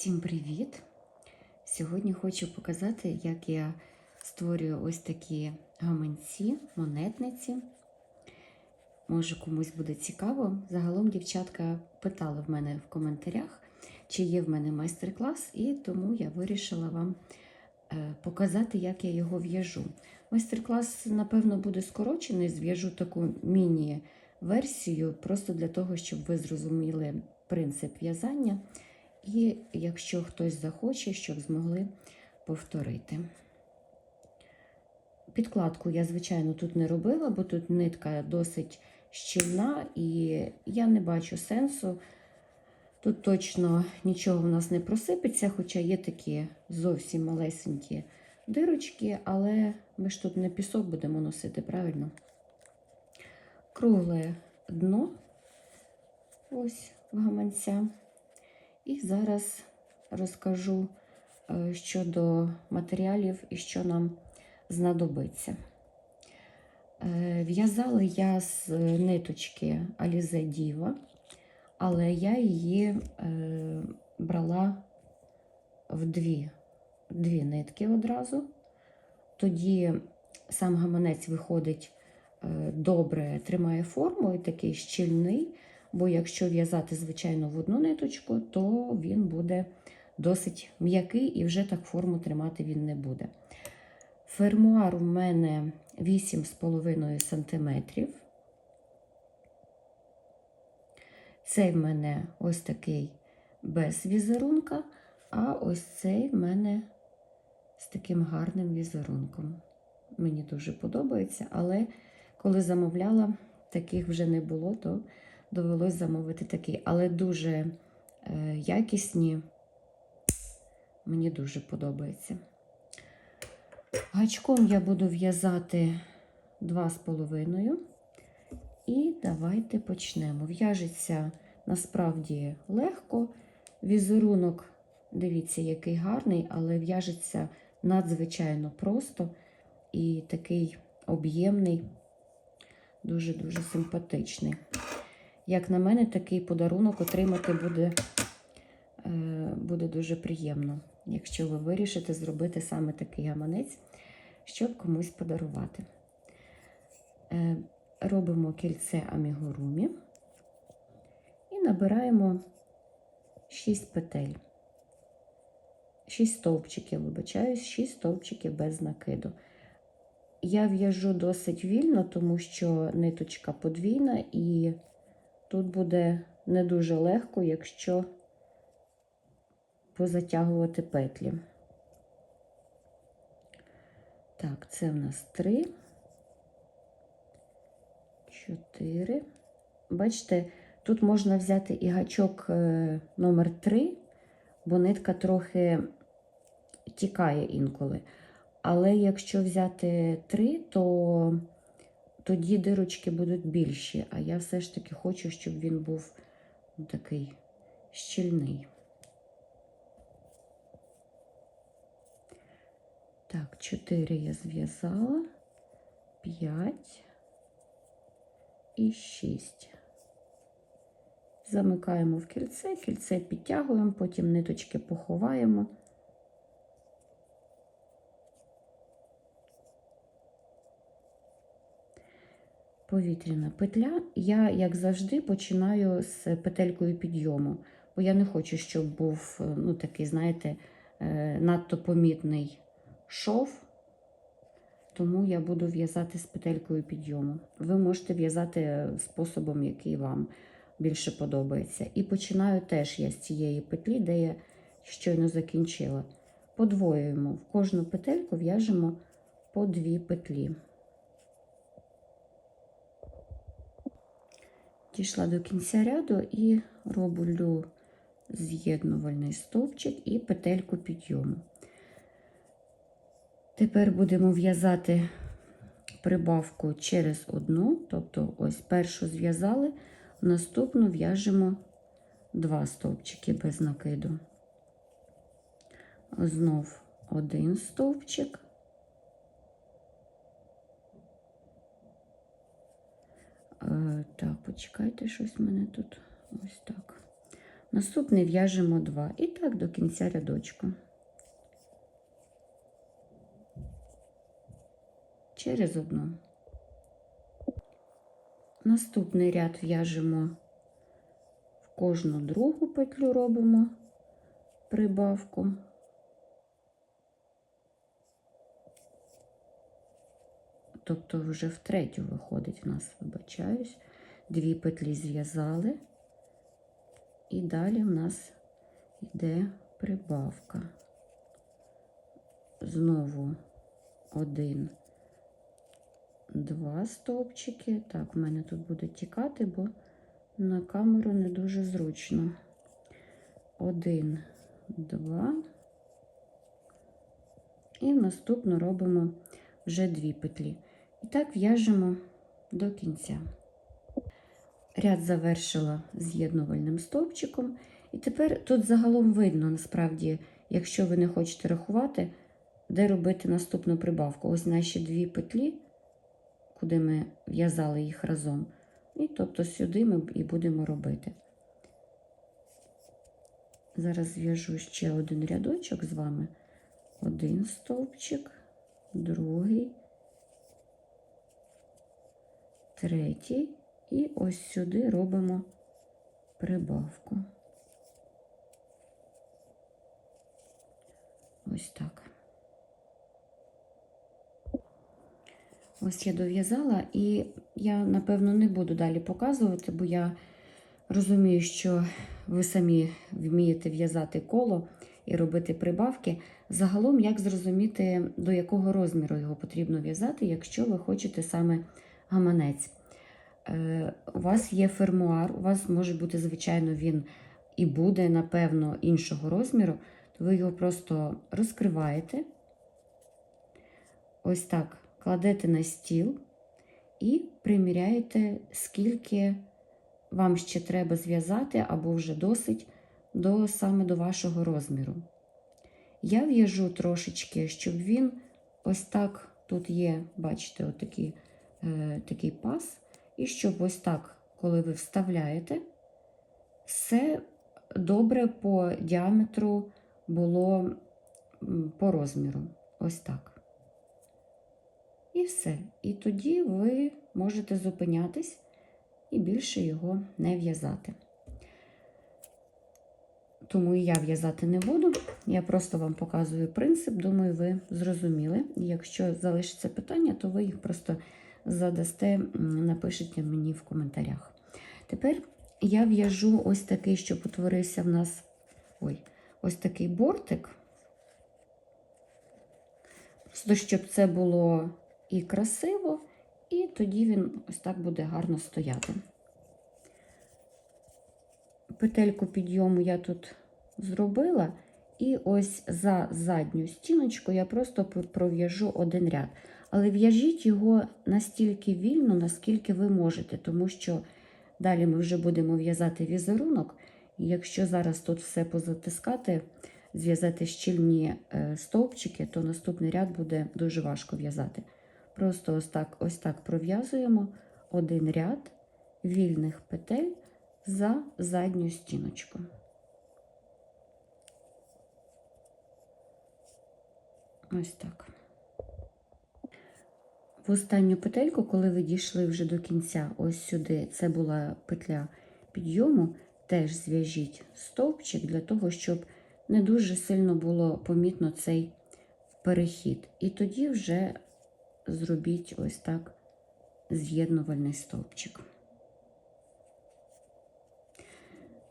Всім привіт! Сьогодні хочу показати, як я створюю ось такі гаманці, монетниці. Може, комусь буде цікаво. Загалом дівчатка питали в мене в коментарях, чи є в мене майстер-клас, і тому я вирішила вам е, показати, як я його в'яжу. Майстер-клас, напевно, буде скорочений, зв'яжу таку міні-версію, просто для того, щоб ви зрозуміли принцип в'язання. І якщо хтось захоче, щоб змогли повторити. Підкладку я, звичайно, тут не робила, бо тут нитка досить щільна, і я не бачу сенсу. Тут точно нічого в нас не просипеться, хоча є такі зовсім малесенькі дирочки, але ми ж тут не пісок будемо носити, правильно? Кругле дно, ось в гаманця. І зараз розкажу е, щодо матеріалів і що нам знадобиться. Е, В'язала я з ниточки Alize Diva, але я її е, брала в дві, дві нитки одразу. Тоді сам гаманець виходить добре, тримає форму і такий щільний. Бо якщо в'язати, звичайно, в одну ниточку, то він буде досить м'який і вже так форму тримати він не буде. Фермуар у мене 8,5 см. Цей в мене ось такий без візерунка, а ось цей в мене з таким гарним візерунком. Мені дуже подобається, але коли замовляла, таких вже не було, то довелось замовити такий, але дуже е, якісні. Мені дуже подобається. Гачком я буду в'язати 2,5. І давайте почнемо. В'яжеться насправді легко. Візерунок, дивіться, який гарний, але в'яжеться надзвичайно просто і такий об'ємний, дуже-дуже симпатичний. Як на мене, такий подарунок отримати буде, е, буде дуже приємно, якщо ви вирішите зробити саме такий гаманець, щоб комусь подарувати. Е, робимо кільце амігурумі і набираємо 6 петель. 6 стовпчиків, вибачаюсь, 6 стовпчиків без накиду. Я в'яжу досить вільно, тому що ниточка подвійна і Тут буде не дуже легко, якщо позатягувати петлі. Так, це в нас три, чотири. Бачите, тут можна взяти і гачок е, номер 3, бо нитка трохи тікає інколи. Але якщо взяти три, то тоді дирочки будуть більші, а я все ж таки хочу, щоб він був такий щільний. Так, 4 я зв'язала, 5 і 6. Замикаємо в кільце, кільце підтягуємо, потім ниточки поховаємо. Повітряна петля. Я, як завжди, починаю з петелькою підйому, бо я не хочу, щоб був е, ну, такий, знаєте, е, надто помітний шов, тому я буду в'язати з петелькою підйому. Ви можете в'язати способом, який вам більше подобається. І починаю теж я з цієї петлі, де я щойно закінчила. Подвоюємо в кожну петельку в'яжемо по дві петлі. Дійшла до кінця ряду і роблю з'єднувальний стовпчик і петельку підйому. Тепер будемо в'язати прибавку через одну, тобто ось першу зв'язали, наступну в'яжемо два стовпчики без накиду. Знов один стовпчик. Так, почекайте, щось в мене тут ось так. Наступний в'яжемо 2. І так до кінця рядочку. Через одну. Наступний ряд в'яжемо в кожну другу петлю робимо прибавку. Тобто вже в третю виходить в нас, вибачаюсь, дві петлі зв'язали, і далі в нас йде прибавка. Знову один, два стовпчики. Так, в мене тут буде тікати, бо на камеру не дуже зручно. Один, два. І наступно робимо вже дві петлі. І так в'яжемо до кінця. Ряд завершила з'єднувальним стовпчиком. І тепер тут загалом видно, насправді, якщо ви не хочете рахувати, де робити наступну прибавку. Ось наші дві петлі, куди ми в'язали їх разом. І тобто сюди ми і будемо робити. Зараз зв'яжу ще один рядочок з вами. Один стовпчик, другий, третій. І ось сюди робимо прибавку. Ось так. Ось я дов'язала, і я, напевно, не буду далі показувати, бо я розумію, що ви самі вмієте в'язати коло і робити прибавки. Загалом, як зрозуміти, до якого розміру його потрібно в'язати, якщо ви хочете саме гаманець. Е, У вас є фермуар, у вас може бути, звичайно, він і буде, напевно, іншого розміру, то ви його просто розкриваєте. Ось так кладете на стіл і приміряєте, скільки вам ще треба зв'язати, або вже досить до, саме до вашого розміру. Я в'яжу трошечки, щоб він ось так, тут є, бачите, отакий, е, такий пас, і щоб ось так, коли ви вставляєте, все добре по діаметру було по розміру. Ось так. І все. І тоді ви можете зупинятись і більше його не в'язати. Тому і я в'язати не буду. Я просто вам показую принцип. Думаю, ви зрозуміли. Якщо залишиться питання, то ви їх просто задасте, напишете мені в коментарях. Тепер я в'яжу ось такий, щоб утворився в нас ой, ось такий бортик. Просто щоб це було і красиво, і тоді він ось так буде гарно стояти. Петельку підйому я тут зробила, і ось за задню стіночку я просто пров'яжу один ряд. Але в'яжіть його настільки вільно, наскільки ви можете, тому що далі ми вже будемо в'язати візерунок. І якщо зараз тут все позатискати, зв'язати щільні е, стовпчики, то наступний ряд буде дуже важко в'язати. Просто ось так, ось так пров'язуємо один ряд вільних петель за задню стіночку. Ось так. В останню петельку, коли ви дійшли вже до кінця, ось сюди, це була петля підйому, теж зв'яжіть стовпчик для того, щоб не дуже сильно було помітно цей перехід. І тоді вже зробіть ось так з'єднувальний стовпчик.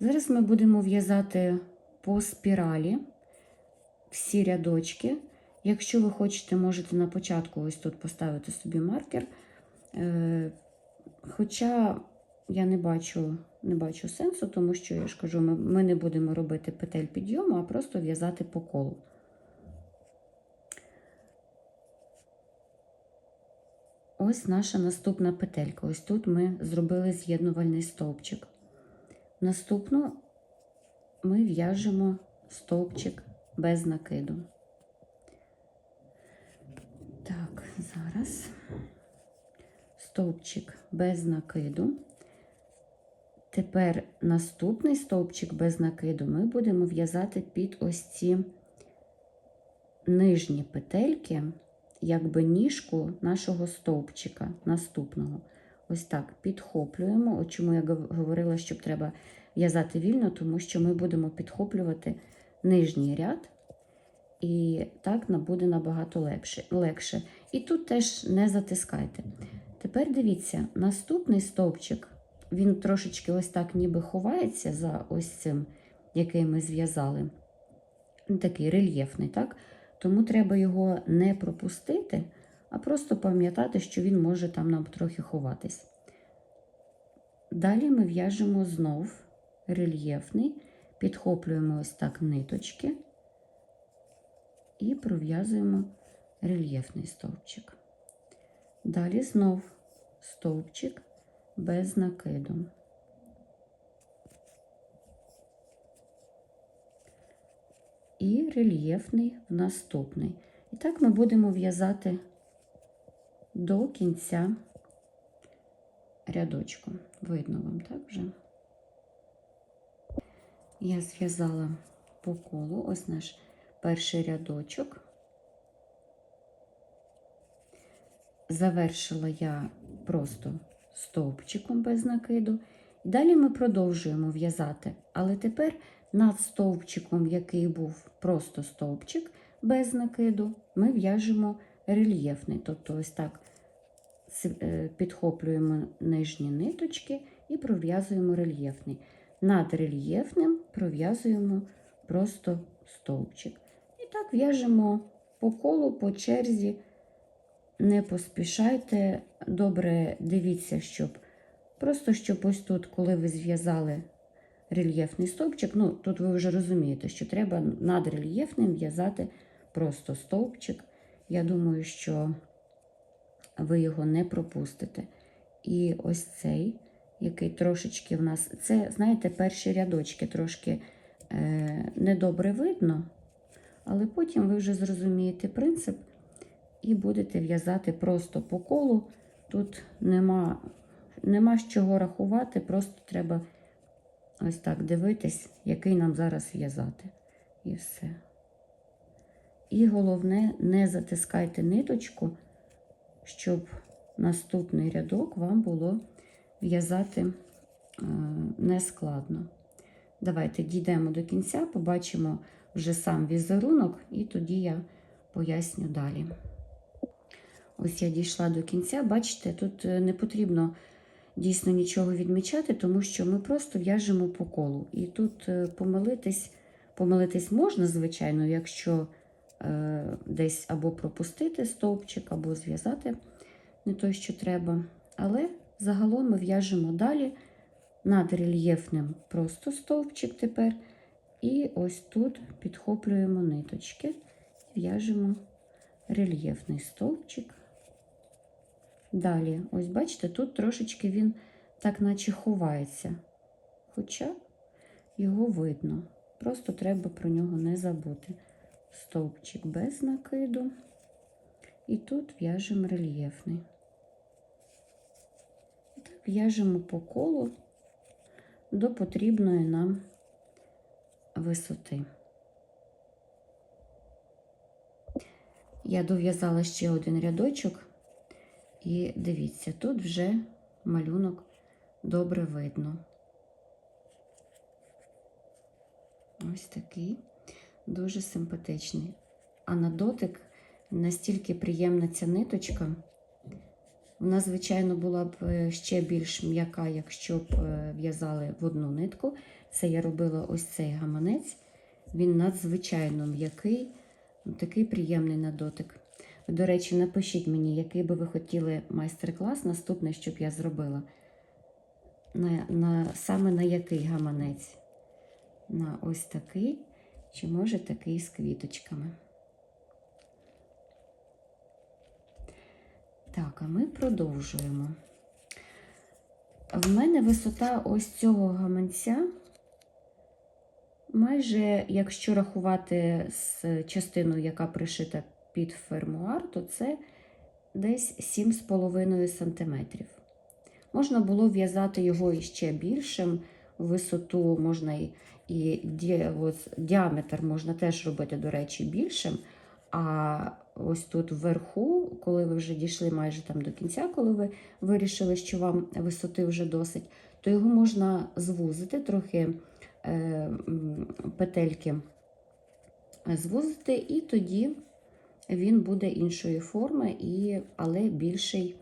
Зараз ми будемо в'язати по спіралі всі рядочки. Якщо ви хочете, можете на початку ось тут поставити собі маркер. Е, Хоча я не бачу не бачу сенсу, тому що, я ж кажу, ми, ми не будемо робити петель підйому, а просто в'язати по колу. Ось наша наступна петелька. Ось тут ми зробили з'єднувальний стовпчик. Наступну ми в'яжемо стовпчик без накиду. Так, зараз стовпчик без накиду. Тепер наступний стовпчик без накиду ми будемо в'язати під ось ці нижні петельки, якби ніжку нашого стовпчика наступного. Ось так підхоплюємо. От чому я говорила, що треба в'язати вільно, тому що ми будемо підхоплювати нижній ряд, і так буде набагато легше. легше. І тут теж не затискайте. Тепер дивіться, наступний стовпчик, він трошечки ось так ніби ховається за ось цим, який ми зв'язали. Такий рельєфний, так? Тому треба його не пропустити, а просто пам'ятати, що він може там нам трохи ховатись. Далі ми в'яжемо знов рельєфний, підхоплюємо ось так ниточки і пров'язуємо рельєфний стовпчик. Далі знов стовпчик без накиду. І рельєфний в наступний. І так ми будемо в'язати до кінця рядочку. Видно вам, так вже? Я зв'язала по колу ось наш перший рядочок. Завершила я просто стовпчиком без накиду. Далі ми продовжуємо в'язати, але тепер над стовпчиком, який був просто стовпчик без накиду, ми в'яжемо рельєфний. Тобто, ось так е, підхоплюємо нижні ниточки і пров'язуємо рельєфний. Над рельєфним пров'язуємо просто стовпчик. Так в'яжемо по колу, по черзі. Не поспішайте, добре дивіться, щоб просто щоб ось тут, коли ви зв'язали рельєфний стовпчик, ну тут ви вже розумієте, що треба над рельєфним в'язати просто стовпчик. Я думаю, що ви його не пропустите. І ось цей, який трошечки в нас, це, знаєте, перші рядочки трошки е, недобре видно, але потім ви вже зрозумієте принцип і будете в'язати просто по колу. Тут нема, нема з чого рахувати, просто треба ось так дивитись, який нам зараз в'язати. І все. І головне, не затискайте ниточку, щоб наступний рядок вам було в'язати е, нескладно. Давайте дійдемо до кінця, побачимо вже сам візерунок, і тоді я поясню далі. Ось я дійшла до кінця. Бачите, тут е, не потрібно дійсно нічого відмічати, тому що ми просто в'яжемо по колу. І тут е, помилитись, помилитись можна, звичайно, якщо е, десь або пропустити стовпчик, або зв'язати не той, що треба. Але загалом ми в'яжемо далі над рельєфним просто стовпчик тепер. І ось тут підхоплюємо ниточки, в'яжемо рельєфний стовпчик. Далі, ось бачите, тут трошечки він так наче ховається. Хоча його видно. Просто треба про нього не забути. Стовпчик без накиду. І тут в'яжемо рельєфний. І так в'яжемо по колу до потрібної нам висоти. Я дов'язала ще один рядочок. І дивіться, тут вже малюнок добре видно. Ось такий, дуже симпатичний. А на дотик настільки приємна ця ниточка. Вона, звичайно, була б е, ще більш м'яка, якщо б е, в'язали в одну нитку. Це я робила ось цей гаманець. Він надзвичайно м'який, такий приємний на дотик. До речі, напишіть мені, який би ви хотіли майстер-клас наступний, щоб я зробила. На, на, Саме на який гаманець? На ось такий, чи може такий з квіточками. Так, а ми продовжуємо. В мене висота ось цього гаманця. Майже, якщо рахувати з частиною, яка пришита під фермуар, то це десь 7,5 см. Можна було в'язати його іще більшим, висоту можна і, і ді, ось, діаметр можна теж робити, до речі, більшим. А ось тут вверху, коли ви вже дійшли майже там до кінця, коли ви вирішили, що вам висоти вже досить, то його можна звузити трохи петельки звузити, і тоді він буде іншої форми, і, але більший,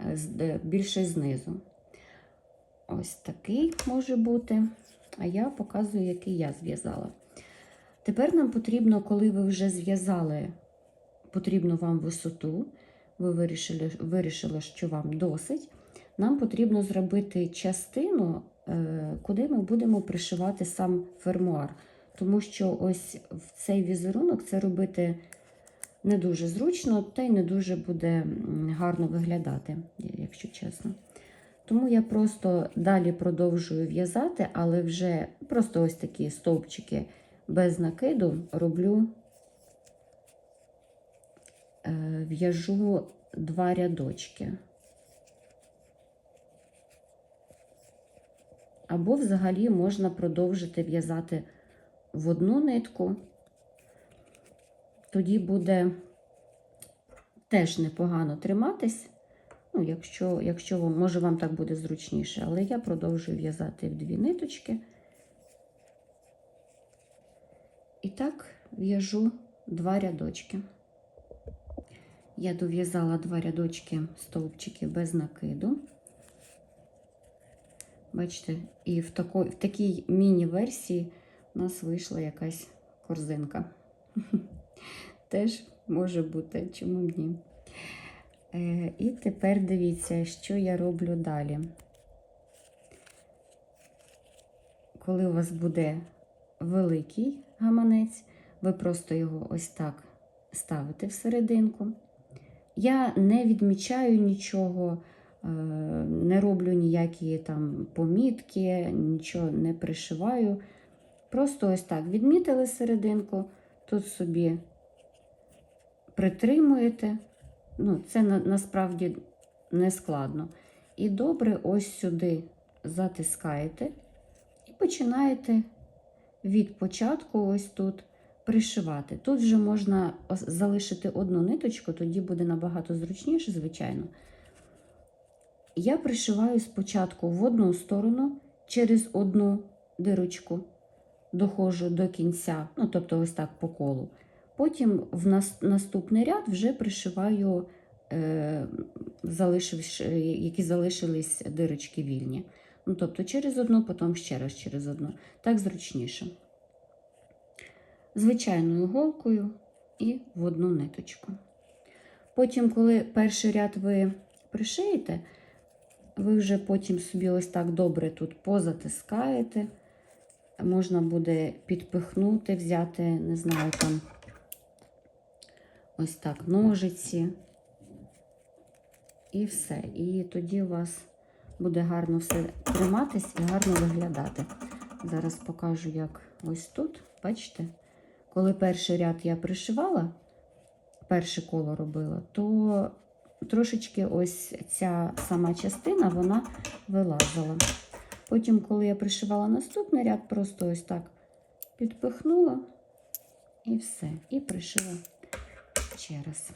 е, е, більший знизу. Ось такий може бути. А я показую, який я зв'язала. Тепер нам потрібно, коли ви вже зв'язали потрібну вам висоту, ви вирішили, вирішили, що вам досить, нам потрібно зробити частину, е, куди ми будемо пришивати сам фермуар. Тому що ось в цей візерунок це робити не дуже зручно, та й не дуже буде гарно виглядати, якщо чесно. Тому я просто далі продовжую в'язати, але вже просто ось такі стовпчики без накиду роблю, е, в'яжу два рядочки. Або взагалі можна продовжити в'язати в одну нитку. Тоді буде теж непогано триматись. Ну, якщо, якщо вам, може вам так буде зручніше, але я продовжую в'язати в дві ниточки. І так в'яжу два рядочки. Я дов'язала два рядочки стовпчики без накиду. Бачите, і в, тако, в такій міні-версії у нас вийшла якась корзинка. Теж може бути, чому б ні. Е, і тепер дивіться, що я роблю далі. Коли у вас буде великий гаманець, ви просто його ось так ставите всерединку. Я не відмічаю нічого, не роблю ніякі там помітки, нічого не пришиваю. Просто ось так відмітили серединку, тут собі притримуєте. Ну, Це на, насправді не складно. І добре ось сюди затискаєте і починаєте від початку ось тут пришивати. Тут вже можна залишити одну ниточку, тоді буде набагато зручніше, звичайно. Я пришиваю спочатку в одну сторону через одну дирочку, доходжу до кінця, ну, тобто ось так по колу. Потім в наступний ряд вже пришиваю, е, залишивши, які залишились дирочки вільні. Ну, тобто через одну, потім ще раз через одну. Так зручніше. Звичайною голкою і в одну ниточку. Потім, коли перший ряд ви пришиєте, ви вже потім собі ось так добре тут позатискаєте. Можна буде підпихнути, взяти, не знаю, там ось так ножиці. І все. І тоді у вас буде гарно все триматись і гарно виглядати. Зараз покажу, як ось тут, бачите, коли перший ряд я пришивала, перше коло робила, то трошечки ось ця сама частина вона вилазила. Потім, коли я пришивала наступний ряд, просто ось так підпихнула і все. І пришила ще раз.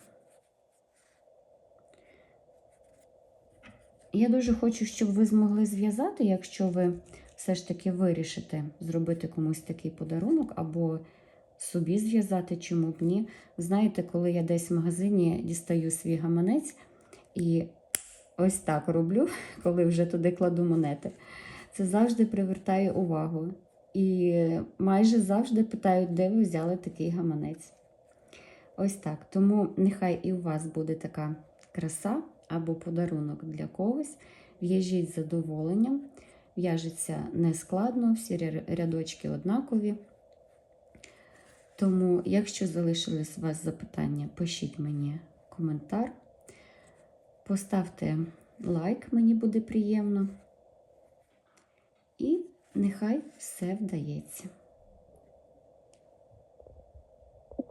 Я дуже хочу, щоб ви змогли зв'язати, якщо ви все ж таки вирішите зробити комусь такий подарунок, або собі зв'язати, чому б ні. Знаєте, коли я десь в магазині дістаю свій гаманець і ось так роблю, коли вже туди кладу монети, це завжди привертає увагу. І майже завжди питають, де ви взяли такий гаманець. Ось так. Тому нехай і у вас буде така краса або подарунок для когось. В'яжіть з задоволенням, в'яжеться нескладно, всі рядочки однакові. Тому, якщо залишились у вас запитання, пишіть мені коментар. Поставте лайк, мені буде приємно. І нехай все вдається.